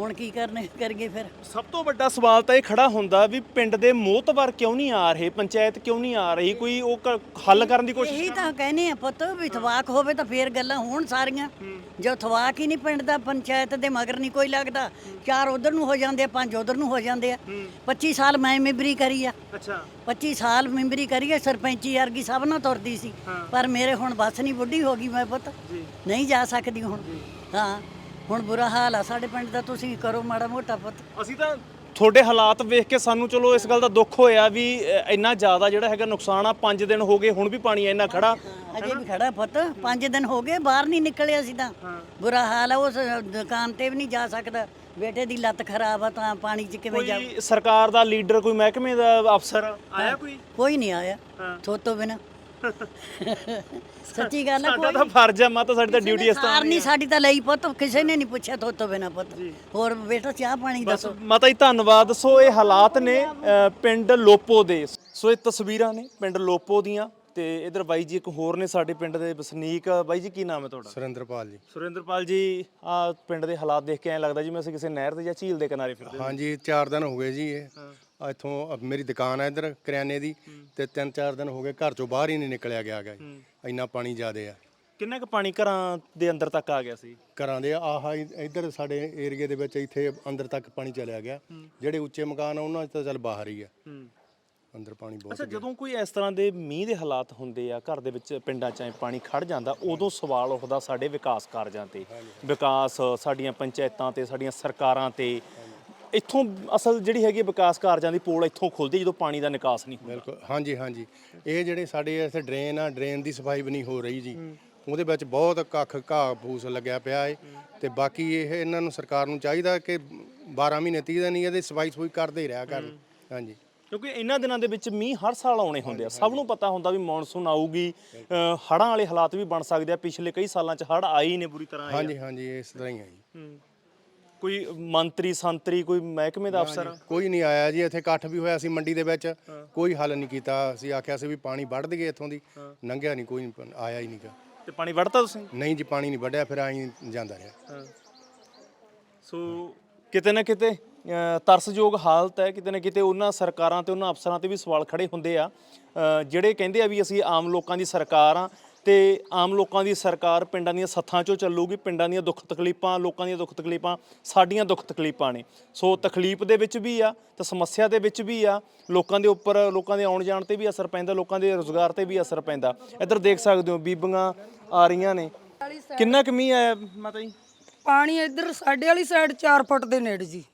ਹੁਣ ਕੀ ਕਰਨੇ ਕਰੀਏ ਫਿਰ? ਸਭ ਤੋਂ ਵੱਡਾ ਸਵਾਲ ਤਾਂ ਇਹ ਖੜਾ ਹੁੰਦਾ ਵੀ ਪਿੰਡ ਦੇ ਮੋਹਤਵਰ ਕਿਉਂ ਨਹੀਂ ਆ ਰਹੇ? ਪੰਚਾਇਤ ਕਿਉਂ ਨਹੀਂ ਆ ਰਹੀ? ਕੋਈ ਉਹ ਕ- ਹੱਲ ਕਰਨ ਦੀ ਕੋਸ਼ਿਸ਼ ਇਹੀ ਤਾਂ ਕਹਿੰਦੇ ਆ ਪੁੱਤ ਵੀ ਥਵਾਕ ਹੋਵੇ ਤਾਂ ਫੇਰ ਗੱਲਾਂ ਹੋਣ ਸਾਰੀਆਂ। ਜੋ ਥਵਾਕ ਹੀ ਨਹੀਂ ਪਿੰਡ ਦਾ ਪੰਚਾਇਤ ਦੇ ਮਗਰ ਨਹੀਂ ਕੋਈ ਲੱਗਦਾ। ਚਾਰ ਉਧਰ ਨੂੰ ਹੋ ਜਾਂਦੇ ਆ ਪੰਜ ਉਧਰ ਨੂੰ ਹੋ ਜਾਂਦੇ ਆ। 25 ਸਾਲ ਮੈਂ ਮੈਂਬਰੀ ਕਰੀ ਆ। ਅੱਛਾ। 25 ਸਾਲ ਮੈਂਬਰੀ ਕਰੀ ਆ ਸਰਪੰਚੀ ਵਰਗੀ ਸਭ ਨਾਲ ਤੁਰਦੀ ਸੀ। ਪਰ ਮੇਰੇ ਹੁਣ ਬਸ ਨਹੀਂ ਬੁੱਢੀ ਹੋ ਗਈ ਮੈਂ ਪੁੱਤ। ਨਹੀਂ ਜਾ ਸਕਦੀ ਹੁਣ। ਹਾਂ। ਹੁਣ ਬੁਰਾ ਹਾਲ ਆ ਸਾਡੇ ਪਿੰਡ ਦਾ ਤੁਸੀਂ ਕਰੋ ਮਾੜਾ ਮੋਟਾ ਪੁੱਤ। ਅਸੀਂ ਤਾਂ ਤੁਹਾਡੇ ਹਾਲਾਤ ਵੇਖ ਕੇ ਸਾਨੂੰ ਚਲੋ ਇਸ ਗੱਲ ਦਾ ਦੁੱਖ ਹੋਇਆ ਵੀ ਅ, ਇੰਨਾ ਜ਼ਿਆਦਾ ਜਿਹੜਾ ਹੈਗਾ ਨੁਕਸਾਨ ਆ 5 ਦਿਨ ਹੋ ਗਏ ਹੁਣ ਵੀ ਪਾਣੀ ਇੰਨਾ ਖੜਾ। ਅਜੇ ਵੀ ਖੜਾ ਪੁੱਤ 5 ਦਿਨ ਹੋ ਗਏ ਬਾਹਰ ਨਹੀਂ ਨਿਕਲਿਆ ਸੀ ਤਾਂ। ਬੁਰਾ ਹਾਲ ਆ ਉਸ ਦੁਕਾਨ ਤੇ ਵੀ ਨਹੀਂ ਜਾ ਸਕਦਾ। ਬੇਟੇ ਦੀ ਲੱਤ ਖਰਾਬ ਆ ਤਾਂ ਪਾਣੀ 'ਚ ਕਿਵੇਂ ਜਾ ਕੋਈ ਸਰਕਾਰ ਦਾ ਲੀਡਰ ਕੋਈ ਮਹਿਕਮੇ ਦਾ ਅਫਸਰ ਆਇਆ ਕੋਈ? ਕੋਈ ਨਹੀਂ ਆਇਆ। ਥੋਤੋਂ ਬਿਨਾ। ਸੱਚੀ ਗੱਲ ਆ ਸਾਡਾ ਕੋਈ ਤਾਂ ਫਰਜ਼ ਹੈ ਮਾਤਾ ਸਾਡੀ ਤਾਂ ਡਿਊਟੀ ਇਸ ਸਾਰ ਨਹੀਂ ਸਾਡੀ ਤਾਂ ਲਈ ਪੁੱਤ ਕਿਸੇ ਨੇ ਨਹੀਂ ਪੁੱਛਿਆ ਥੋਤੋਂ ਬਿਨਾ ਪੁੱਤ। ਹੋਰ ਬੇਟਾ ਚਾਹ ਪਾਣੀ ਬਸ ਦੱਸੋ। ਮਾਤਾ ਜੀ ਧੰਨਵਾਦ। ਸੋ ਇਹ ਹਾਲਾਤ ਨੇ ਅ, ਪਿੰਡ ਲੋਪੋ ਦੇ। ਸੋ ਇਹ ਤਸਵੀਰਾਂ ਨੇ ਪਿੰਡ ਲੋਪੋ ਦੀਆਂ ਤੇ ਇਧਰ ਬਾਈ ਜੀ ਇੱਕ ਹੋਰ ਨੇ ਸਾਡੇ ਪਿੰਡ ਦੇ ਵਸਨੀਕ। ਬਾਈ ਜੀ ਕੀ ਨਾਮ ਹੈ ਤੁਹਾਡਾ? ਸੁਰਿੰਦਰਪਾਲ ਜੀ। ਸੁਰਿੰਦਰਪਾਲ ਜੀ ਆ ਪਿੰਡ ਦੇ ਹਾਲਾਤ ਦੇਖ ਕੇ ਐਂ ਲੱਗਦਾ ਜਿਵੇਂ ਅਸੀਂ ਕਿਸੇ ਨਹਿਰ ਤੇ ਜਾਂ ਝੀਲ ਦੇ ਕਿਨਾਰੇ ਫਿਰਦੇ ਹਾਂ। ਹਾਂਜੀ 4 ਦਿਨ ਹੋ ਗਏ ਜੀ ਇਹ। ਇੱਥੋਂ ਮੇਰੀ ਦੁਕਾਨ ਹੈ ਇੱਧਰ ਕਰਿਆਨੇ ਦੀ ਤੇ 3-4 ਦਿਨ ਹੋ ਗਏ ਘਰ ਚੋਂ ਬਾਹਰ ਹੀ ਨਹੀਂ ਨਿਕਲਿਆ ਗਿਆ ਗਾ ਜੀ। ਇੰਨਾ ਪਾਣੀ ਜ਼ਿਆਦੇ ਆ। ਕਿੰਨਾ ਕੁ ਪਾਣੀ ਘਰਾਂ ਦੇ ਅੰਦਰ ਤੱਕ ਆ ਗਿਆ ਸੀ? ਘਰਾਂ ਦੇ ਆਹ ਇੱਧਰ ਸਾਡੇ ਏਰੀਏ ਦੇ ਵਿੱਚ ਇੱਥੇ ਅੰਦਰ ਤੱਕ ਪਾਣੀ ਚਲਿਆ ਗਿਆ। ਜਿਹੜੇ ਉੱਚੇ ਮਕਾਨ ਆ ਉਹਨਾਂ 'ਚ ਤਾਂ ਚੱਲ ਬਾਹਰ ਹੀ ਆ। ਅੰਦਰ ਪਾਣੀ ਬਹੁਤ ਅੱਛਾ ਜਦੋਂ ਕੋਈ ਇਸ ਤਰ੍ਹਾਂ ਦੇ ਮੀਂਹ ਦੇ ਹਾਲਾਤ ਹੁੰਦੇ ਆ ਘਰ ਦੇ ਵਿੱਚ ਪਿੰਡਾਂ 'ਚ ਐਂ ਪਾਣੀ ਖੜ ਜਾਂਦਾ ਉਦੋਂ ਸਵਾਲ ਉੱਠਦਾ ਸਾਡੇ ਵਿਕਾਸ ਕਾਰਜਾਂ ਤੇ। ਵਿਕਾਸ ਸਾਡੀਆਂ ਪੰਚਾਇਤਾਂ ਤੇ ਸਾਡੀਆਂ ਸਰਕਾਰਾਂ ਤੇ ਇੱਥੋਂ ਅਸਲ ਜਿਹੜੀ ਹੈਗੀ ਵਿਕਾਸ ਕਾਰਜਾਂ ਦੀ ਪੋਲ ਇੱਥੋਂ ਖੁੱਲਦੀ ਜਦੋਂ ਪਾਣੀ ਦਾ ਨਿਕਾਸ ਨਹੀਂ ਹੁੰਦਾ। ਬਿਲਕੁਲ ਹਾਂਜੀ ਹਾਂਜੀ। ਇਹ ਜਿਹੜੇ ਸਾਡੇ ਇੱਥੇ ਡਰੇਨ ਆ ਡਰੇਨ ਦੀ ਸਫ਼ਾਈ ਵੀ ਨਹੀਂ ਹੋ ਰਹੀ ਜੀ। ਉਹਦੇ ਵਿੱਚ ਬਹੁਤ ਕੱਖ ਘਾਹ ਫੂਸ ਲੱਗਿਆ ਪਿਆ ਏ ਤੇ ਬਾਕੀ ਇਹ ਇਹਨਾਂ ਨੂੰ ਸਰਕਾਰ ਨੂੰ ਚਾਹੀਦਾ ਕਿ 12 ਮਹੀਨੇ 30 ਦਿਨ ਹੀ ਇਹਦੀ ਸਫ਼ਾਈ ਸਫੂਈ ਕਰਦੇ ਹੀ ਰਿਹਾ ਕਰਨ। ਹਾਂਜੀ। ਕਿਉਂਕਿ ਇਹਨਾਂ ਦਿਨਾਂ ਦੇ ਵਿੱਚ ਮੀਂਹ ਹਰ ਸਾਲ ਆਉਣੇ ਹੁੰਦੇ ਆ। ਸਭ ਨੂੰ ਪਤਾ ਹੁੰਦਾ ਵੀ ਮੌਨਸੂਨ ਆਊਗੀ ਅ, ਹੜ੍ਹਾਂ ਵਾਲੇ ਹਾਲਾਤ ਵੀ ਬਣ ਸਕਦੇ ਆ। ਪਿਛਲੇ ਕਈ ਸਾਲਾਂ 'ਚ ਹੜ੍ਹ ਆਏ ਹੀ ਨੇ ਬੁਰੀ ਤਰ੍ਹਾਂ ਆਏ ਆ। ਹਾਂਜੀ ਹਾਂਜੀ ਇਸ ਤਰ੍ਹਾਂ ਹੀ ਹੈ ਜੀ। ਹੂੰ। ਕੋਈ ਮੰਤਰੀ ਸੰਤਰੀ ਕੋਈ ਮਹਿਕਮੇ ਦਾ ਅਫਸਰ? ਕੋਈ ਨਹੀਂ ਆਇਆ ਜੀ ਇੱਥੇ ਇਕੱਠ ਵੀ ਹੋਇਆ ਸੀ ਮੰਡੀ ਦੇ ਵਿੱਚ। ਕੋਈ ਹੱਲ ਨਹੀਂ ਕੀਤਾ। ਅਸੀਂ ਆਖਿਆ ਸੀ ਵੀ ਪਾਣੀ ਵੱਢ ਦਈਏ ਇੱਥੋਂ ਦੀ। ਲੰਘਿਆ ਨਹੀਂ ਕੋਈ ਆਇਆ ਹੀ ਨਹੀਂਗਾ। ਤੇ ਪਾਣੀ ਵੜਤਾ ਤੁਸੀਂ? ਨਹੀਂ ਜੀ ਪਾਣੀ ਨਹੀਂ ਵੱਢਿਆ ਫਿਰ ਆਈ ਜਾਂਦਾ ਰਿਹਾ। ਸੋ ਕਿਤੇ ਨਾ ਕਿਤੇ ਅ, ਤਰਸਯੋਗ ਹਾਲਤ ਹੈ। ਕਿਤੇ ਨਾ ਕਿਤੇ ਉਹਨਾਂ ਸਰਕਾਰਾਂ ਤੇ ਉਹਨਾਂ ਅਫਸਰਾਂ ਤੇ ਵੀ ਸਵਾਲ ਖੜੇ ਹੁੰਦੇ ਆ। ਅ, ਜਿਹੜੇ ਕਹਿੰਦੇ ਆ ਵੀ ਅਸੀਂ ਆਮ ਲੋਕਾਂ ਦੀ ਸਰਕਾਰ ਆ ਤੇ ਆਮ ਲੋਕਾਂ ਦੀ ਸਰਕਾਰ ਪਿੰਡਾਂ ਦੀਆਂ ਸੱਥਾਂ 'ਚੋਂ ਚੱਲੂਗੀ ਪਿੰਡਾਂ ਦੀਆਂ ਦੁੱਖ ਤਕਲੀਫਾਂ ਲੋਕਾਂ ਦੀਆਂ ਦੁੱਖ ਤਕਲੀਫਾਂ ਸਾਡੀਆਂ ਦੁੱਖ ਤਕਲੀਫਾਂ ਨੇ। ਸੋ ਤਕਲੀਫ ਦੇ ਵਿੱਚ ਵੀ ਆ ਤੇ ਸਮੱਸਿਆ ਦੇ ਵਿੱਚ ਵੀ ਆ ਲੋਕਾਂ ਦੇ ਉੱਪਰ ਲੋਕਾਂ ਦੇ ਆਉਣ ਜਾਣ ਤੇ ਵੀ ਅਸਰ ਪੈਂਦਾ ਲੋਕਾਂ ਦੇ ਰੋਜ਼ਗਾਰ ਤੇ ਵੀ ਅਸਰ ਪੈਂਦਾ। ਇੱਧਰ ਦੇਖ ਸਕਦੇ ਹੋ ਬੀਬੀਆਂ ਆ ਰਹੀਆਂ ਨੇ। ਕਿੰਨਾ ਕੁ ਮੀਂਹ ਆਇਆ ਮਾਤਾ ਜੀ? ਪਾਣੀ ਇੱਧਰ ਸਾਡੇ ਵਾਲੀ ਸਾਈਡ 4 ਫੁੱਟ ਦੇ ਨੇੜੇ ਜੀ।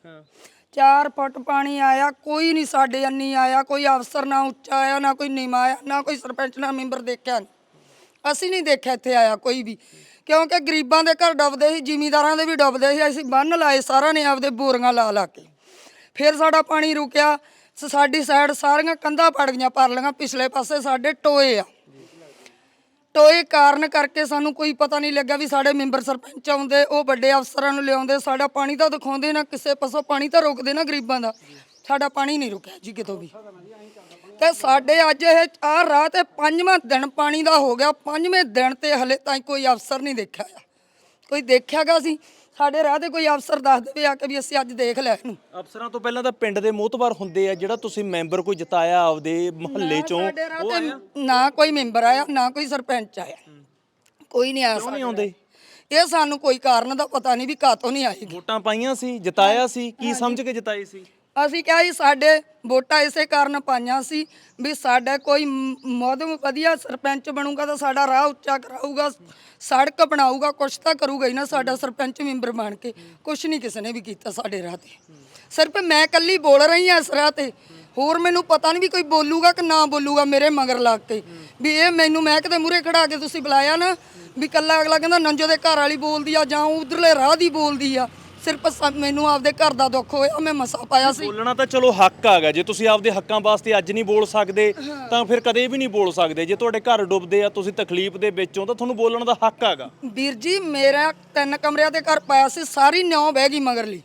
4 ਫੁੱਟ ਪਾਣੀ ਆਇਆ ਕੋਈ ਨਹੀਂ ਸਾਡੇ ਅੰਨੀ ਆਇਆ ਕੋਈ ਅਫਸਰ ਨਾ ਉੱਚਾ ਆਇਆ ਨਾ ਕੋਈ ਨੀਵਾਂ ਆਇਆ ਨਾ ਕੋਈ ਸਰਪੰਚ ਨਾ ਮੈਂਬਰ ਦੇਖਿਆ ਨਹੀਂ ਅਸੀਂ ਨਹੀਂ ਦੇਖਿਆ ਇੱਥੇ ਆਇਆ ਕੋਈ ਵੀ। ਕਿਉਂਕਿ ਗਰੀਬਾਂ ਦੇ ਘਰ ਡੁੱਬਦੇ ਸੀ, ਜ਼ਿਮੀਂਦਾਰਾਂ ਦੇ ਵੀ ਡੁੱਬਦੇ ਸੀ, ਅਸੀਂ ਬੰਨ ਲਾਏ ਸਾਰਿਆਂ ਨੇ ਆਪਦੇ ਬੋਰੀਆਂ ਲਾ ਲਾ ਕੇ। ਫਿਰ ਸਾਡਾ ਪਾਣੀ ਰੁਕਿਆ, ਸ- ਸਾਡੀ ਸਾਈਡ ਸਾਰੀਆਂ ਕੰਧਾਂ ਪੜ ਗਈਆਂ, ਪਰਲੀਆਂ, ਪਿਛਲੇ ਪਾਸੇ ਸਾਡੇ ਟੋਏ ਆ। ਟੋਏ ਕਾਰਨ ਕਰਕੇ ਸਾਨੂੰ ਕੋਈ ਪਤਾ ਨਹੀਂ ਲੱਗਾ ਵੀ ਸਾਡੇ ਮੈਂਬਰ ਸਰਪੰਚ ਆਉਂਦੇ, ਉਹ ਵੱਡੇ ਅਫਸਰਾਂ ਨੂੰ ਲਿਆਉਂਦੇ, ਸਾਡਾ ਪਾਣੀ ਤਾਂ ਦਿਖਾਉਂਦੇ ਨਾ, ਕਿਸੇ ਪਾਸੋਂ ਪਾਣੀ ਤਾਂ ਰੋਕਦੇ ਨਾ ਗਰੀਬਾਂ ਦਾ। ਸਾਡਾ ਪਾਣੀ ਨਹੀਂ ਰੁਕਿਆ ਜੀ ਕਿਤੋਂ ਵੀ। ਤੇ ਸਾਡੇ ਅੱਜ ਇਹ ਆ ਰਾਤ ਇਹ ਪੰਜਵਾਂ ਦਿਨ ਪਾਣੀ ਦਾ ਹੋ ਗਿਆ। ਪੰਜਵੇਂ ਦਿਨ ਤੇ ਹਲੇ ਤਾਈਂ ਕੋਈ ਅਫਸਰ ਨਹੀਂ ਦੇਖਿਆ ਆ। ਕੋਈ ਦੇਖਿਆਗਾ ਸੀ? ਸਾਡੇ ਰਾਹ ਤੇ ਕੋਈ ਅਫਸਰ ਦੱਸ ਦੇਵੇ ਆ ਕੇ ਵੀ ਅਸੀਂ ਅੱਜ ਦੇਖ ਲਿਆ ਇਹਨੂੰ। ਅਫਸਰਾਂ ਤੋਂ ਪਹਿਲਾਂ ਤਾਂ ਪਿੰਡ ਦੇ ਮੋਹਤਬਾਰ ਹੁੰਦੇ ਆ ਜਿਹੜਾ ਤੁਸੀਂ ਮੈਂਬਰ ਕੋਈ ਜਿਤਾਇਆ ਆਪਦੇ ਮੁਹੱਲੇ ਚੋਂ ਸਾਡੇ ਰਾਹ ਤੇ ਨਾ ਕੋਈ ਮੈਂਬਰ ਆਇਆ ਨਾ ਕੋਈ ਸਰਪੰਚ ਆਇਆ। ਕੋਈ ਨਹੀਂ ਆਇਆ ਕਿਉਂ ਨਹੀਂ ਸਾਡੇ ਆਉਂਦੇ? ਰਾਹ। ਇਹ ਸਾਨੂੰ ਕੋਈ ਕਾਰਨ ਦਾ ਪਤਾ ਨਹੀਂ ਵੀ ਕਾਤੋਂ ਨਹੀਂ ਆਏਗੀ। ਵੋਟਾਂ ਪਾਈਆਂ ਸੀ ਜਿਤਾਇਆ ਸੀ ਕੀ ਸਮਝ ਕੇ ਜਿਤਾਏ ਸੀ? ਅਸੀਂ ਕਿਹਾ ਜੀ ਸਾਡੇ ਵੋਟਾਂ ਇਸੇ ਕਾਰਨ ਪਾਈਆਂ ਸੀ ਵੀ ਸਾਡਾ ਕੋਈ ਮੋਦਮ ਵਧੀਆ ਸਰਪੰਚ ਬਣੂਗਾ ਤਾਂ ਸਾਡਾ ਰਾਹ ਉੱਚਾ ਕਰਾਊਗਾ, ਸੜਕ ਬਣਾਊਗਾ, ਕੁਛ ਤਾਂ ਕਰੂਗਾ ਹੀ ਨਾ ਸਾਡਾ ਸਰਪੰਚ ਮੈਂਬਰ ਬਣ ਕੇ, ਕੁਛ ਨਹੀਂ ਕਿਸੇ ਨੇ ਵੀ ਕੀਤਾ ਸਾਡੇ ਰਾਹ ਤੇ। ਸਿਰਫ ਮੈਂ ਇਕੱਲੀ ਬੋਲ ਰਹੀ ਹਾਂ ਇਸ ਰਾਹ ਤੇ। ਹੋਰ ਮੈਨੂੰ ਪਤਾ ਨਹੀਂ ਵੀ ਕੋਈ ਬੋਲੂਗਾ ਕਿ ਨਾ ਬੋਲੂਗਾ ਮੇਰੇ ਮਗਰ ਲੱਗ ਕੇ। ਵੀ ਇਹ ਮੈਨੂੰ ਮੈਂ ਕਿਤੇ ਮੂਰੇ ਖੜਾ ਕੇ ਤੁਸੀਂ ਬੁਲਾਇਆ ਨਾ, ਵੀ ਕੱਲਾ ਅਗਲਾ ਕਹਿੰਦਾ, ਨੰਜੋ ਦੇ ਘਰ ਵਾਲੀ ਬੋਲਦੀ ਆ ਜਾਂ ਉਧਰਲੇ ਰਾਹ ਦੀ ਬੋਲਦੀ ਆ। ਸਿਰਫ ਸ- ਮੈਨੂੰ ਆਪਦੇ ਘਰ ਦਾ ਦੁੱਖ ਹੋਇਆ ਮੈਂ ਮਸਾ ਪਾਇਆ ਸੀ। ਬੋਲਣਾ ਤਾਂ ਚਲੋ ਹੱਕ ਆਗਾ ਜੇ ਤੁਸੀਂ ਆਪਦੇ ਹੱਕਾਂ ਵਾਸਤੇ ਅੱਜ ਨਹੀਂ ਬੋਲ ਸਕਦੇ ਤਾਂ ਫਿਰ ਕਦੇ ਵੀ ਨਹੀਂ ਬੋਲ ਸਕਦੇ। ਜੇ ਤੁਹਾਡੇ ਘਰ ਡੁੱਬਦੇ ਆ ਤੁਸੀਂ ਤਕਲੀਫ ਦੇ ਵਿੱਚੋਂ ਤਾਂ ਤੁਹਾਨੂੰ ਬੋਲਣ ਦਾ ਹੱਕ ਆਗਾ ਵੀਰ ਜੀ ਮੇਰਾ ਤਿੰਨ ਕਮਰਿਆਂ ਦੇ ਘਰ ਪਾਇਆ ਸੀ ਸਾਰੀ ਨਿਉ ਬਹਿ ਗਈ ਮਗਰਲੀ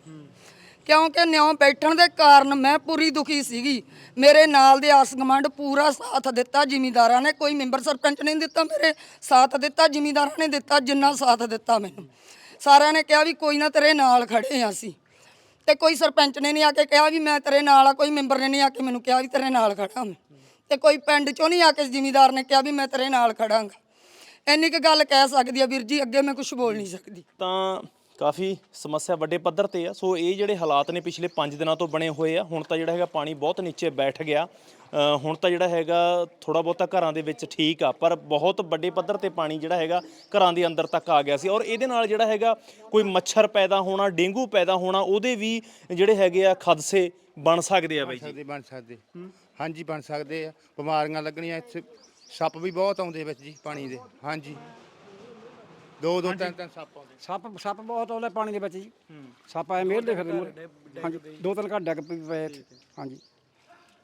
ਕਿਉਂਕਿ ਨਿਉ ਬੈਠਣ ਦੇ ਕਾਰਨ ਮੈਂ ਪੂਰੀ ਦੁਖੀ ਸੀਗੀ। ਮੇਰੇ ਨਾਲ ਦੇ ਆਸ ਗਮੰਡ ਪੂਰਾ ਸਾਥ ਦਿੱਤਾ ਜ਼ਿਮੀਂਦਾਰਾਂ ਨੇ। ਕੋਈ ਮੈਂਬਰ ਸਰਪੰਚ ਨੇ ਨਹੀਂ ਦਿੱਤਾ ਮੇਰੇ ਸਾਥ ਦਿੱਤਾ ਜ਼ਿਮੀਂਦਾਰਾਂ ਨੇ ਦਿੱਤਾ ਜਿੰਨਾ ਸਾਥ ਦਿੱਤਾ ਮੈਨੂੰ। ਸਾਰਿਆਂ ਨੇ ਕਿਹਾ ਵੀ ਕੋਈ ਨਾ ਤੇਰੇ ਨਾਲ ਖੜੇ ਆ ਅਸੀਂ। ਤੇ ਕੋਈ ਸਰਪੰਚ ਨੇ ਨਹੀਂ ਆ ਕੇ ਕਿਹਾ ਵੀ ਮੈਂ ਤੇਰੇ ਨਾਲ ਆ, ਕੋਈ ਮੈਂਬਰ ਨੇ ਨਹੀਂ ਆ ਕੇ ਮੈਨੂੰ ਕਿਹਾ ਵੀ ਤੇਰੇ ਨਾਲ ਖੜਾ ਮੈਂ। ਤੇ ਕੋਈ ਪਿੰਡ ਚੋਂ ਨਹੀਂ ਆ ਕੇ ਜਿਮੀਦਾਰ ਨੇ ਕਿਹਾ ਵੀ ਮੈਂ ਤੇਰੇ ਨਾਲ ਖੜਾਂਗਾ। ਇੰਨੀ ਕੁ ਗੱਲ ਕਹਿ ਸਕਦੀ ਆ ਵੀਰ ਜੀ, ਅੱਗੇ ਮੈਂ ਕੁਝ ਬੋਲ ਨਹੀਂ ਸਕਦੀ। ਤਾਂ ਕਾਫੀ ਸਮੱਸਿਆ ਵੱਡੇ ਪੱਧਰ ਤੇ ਆ। ਸੋ ਇਹ ਜਿਹੜੇ ਹਾਲਾਤ ਨੇ ਪਿਛਲੇ 5 ਦਿਨਾਂ ਤੋਂ ਬਣੇ ਹੋਏ ਆ, ਹੁਣ ਤਾਂ ਜਿਹੜਾ ਹੈਗਾ ਪਾਣੀ ਬਹੁਤ ਨੀਚੇ ਬੈਠ ਗਿਆ। ਹੁਣ ਤਾਂ ਜਿਹੜਾ ਹੈਗਾ ਥੋੜਾ ਬਹੁਤਾ ਘਰਾਂ ਦੇ ਵਿੱਚ ਠੀਕ ਆ ਪਰ ਬਹੁਤ ਵੱਡੇ ਪੱਧਰ ਤੇ ਪਾਣੀ ਜਿਹੜਾ ਹੈਗਾ ਘਰਾਂ ਦੇ ਅੰਦਰ ਤੱਕ ਆ ਗਿਆ ਸੀ ਔਰ ਇਹਦੇ ਨਾਲ ਜਿਹੜਾ ਹੈਗਾ ਕੋਈ ਮੱਛਰ ਪੈਦਾ ਹੋਣਾ ਡੇਂਗੂ ਪੈਦਾ ਹੋਣਾ ਉਹਦੇ ਵੀ ਜਿਹੜੇ ਹੈਗੇ ਆ ਖਦਸੇ ਬਣ ਸਕਦੇ ਆ ਬਾਈ ਜੀ। ਸਕਦੇ ਬਣ ਸਕਦੇ। ਹਾਂਜੀ ਬਣ ਸਕਦੇ ਆ। ਬਿਮਾਰੀਆਂ ਲੱਗਣੀਆਂ ਇੱਥੇ। ਸੱਪ ਵੀ ਬਹੁਤ ਆਉਂਦੇ ਵਿੱਚ ਜੀ ਪਾਣੀ ਦੇ। ਹਾਂਜੀ। ਦੋ ਦੋ ਤਿੰਨ ਤਿੰਨ ਸੱਪ ਆਉਂਦੇ। ਸੱਪ ਸੱਪ ਬਹੁਤ ਆਉਂਦੇ ਪਾਣੀ ਦੇ ਵਿੱਚ ਜੀ। ਸੱਪ ਆਏ ਮੇਲਦੇ ਫਿਰਦੇ ਮੂਹਰੇ। ਹਾਂਜੀ। ਦੋ ਤਿੰਨ ਘਰ ਡਿੱਗ ਪਏ। ਪਏ ਇੱਥੇ। ਹਾਂਜੀ।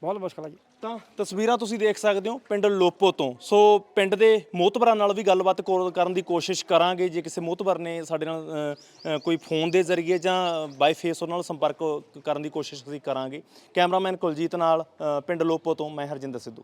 ਬਹੁਤ ਮੁਸ਼ਕਲ ਆ ਜੀ। ਤਾਂ ਤਸਵੀਰਾਂ ਤੁਸੀਂ ਦੇਖ ਸਕਦੇ ਹੋ ਪਿੰਡ ਲੋਪੋ ਤੋਂ। ਸੋ ਪਿੰਡ ਦੇ ਮੋਤਬਰਾਂ ਨਾਲ ਵੀ ਗੱਲਬਾਤ ਕੋ- ਕਰਨ ਦੀ ਕੋਸ਼ਿਸ਼ ਕਰਾਂਗੇ। ਜੇ ਕਿਸੇ ਮੋਤਬਰ ਨੇ ਸਾਡੇ ਨਾਲ ਅ, ਅ, ਕੋਈ ਫੋਨ ਦੇ ਜ਼ਰੀਏ ਜਾਂ ਬਾਈ ਫੇਸ ਉਹਨਾਂ ਨਾਲ ਸੰਪਰਕ ਕਰਨ ਦੀ ਕੋਸ਼ਿਸ਼ ਅਸੀਂ ਕਰਾਂਗੇ। ਕੈਮਰਾਮੈਨ ਕੁਲਜੀਤ ਨਾਲ ਅ, ਪਿੰਡ ਲੋਪੋ ਤੋਂ ਮੈਂ ਹਰਜਿੰਦਰ ਸਿੱਧੂ।